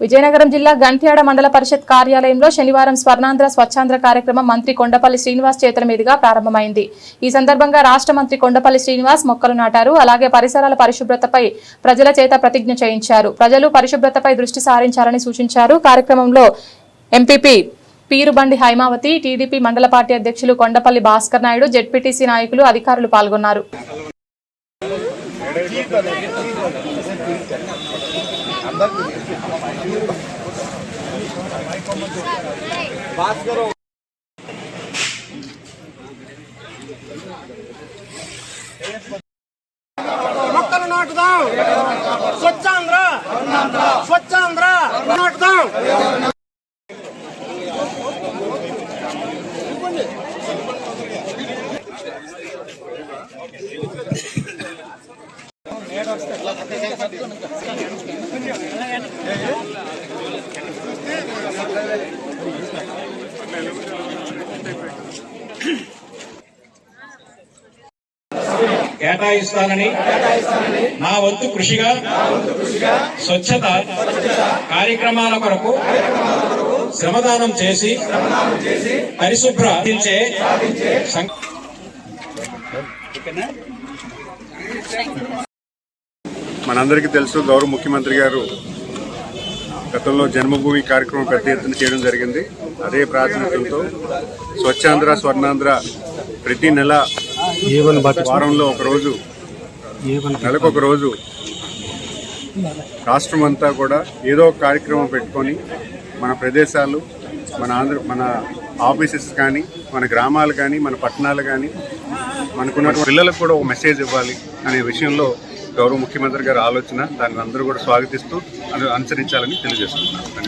విజయనగరం జిల్లా గంట్యాడ మండల పరిషత్ కార్యాలయంలో శనివారం స్వర్ణాంధ్ర స్వచ్ఛాంధ్ర కార్యక్రమం మంత్రి కొండపల్లి శ్రీనివాస్ చేతుల మీదుగా ప్రారంభమైంది. ఈ సందర్భంగా రాష్ట్ర మంత్రి కొండపల్లి శ్రీనివాస్ మొక్కలు నాటారు. అలాగే పరిసరాల పరిశుభ్రతపై ప్రజల చేత ప్రతిజ్ఞ చేయించారు. ప్రజలు పరిశుభ్రతపై దృష్టి సారించాలని సూచించారు. కార్యక్రమంలో ఎంపీపీ పీరుబండి హైమావతి టీడీపీ మండల పార్టీ అధ్యక్షులు కొండపల్లి భాస్కర్ నాయుడు జెడ్పీటీసీ నాయకులు అధికారులు పాల్గొన్నారు. अंदर बात करो ಮಕ್ಕಳ ನಾಟದ ಸ್ವಚ್ಛ ಅಂದ್ರ ಸ್ವಚ್ಛ ಅಂದ್ರ ನಾಟದ కేటాయిస్తానని నా వంతు కృషిగా స్వచ్ఛత కార్యక్రమాల కొరకు శ్రమదానం చేసి పరిశుభ్రతించే సం- మనందరికీ తెలుసు గౌరవ ముఖ్యమంత్రి గారు గతంలో జన్మభూమి కార్యక్రమం పెద్ద ఎత్తున చేయడం జరిగింది. అదే ప్రాతినిధ్యంతో స్వచ్ఛాంధ్ర స్వర్ణాంధ్ర ప్రతి నెల వారంలో ఒక రోజు నెలకు ఒక రోజు రాష్ట్రం అంతా కూడా ఏదో ఒక కార్యక్రమం పెట్టుకొని మన ప్రదేశాలు మన ఆంధ్ర మన ఆఫీసెస్ కానీ మన గ్రామాలు కానీ మన పట్టణాలు కానీ మనకున్న పిల్లలకు కూడా ఒక మెసేజ్ ఇవ్వాలి అనే విషయంలో గౌరవ ముఖ్యమంత్రి గారి ఆలోచన దాన్ని అందరూ కూడా స్వాగతిస్తూ అనుసరించాలని తెలియజేస్తున్నాను.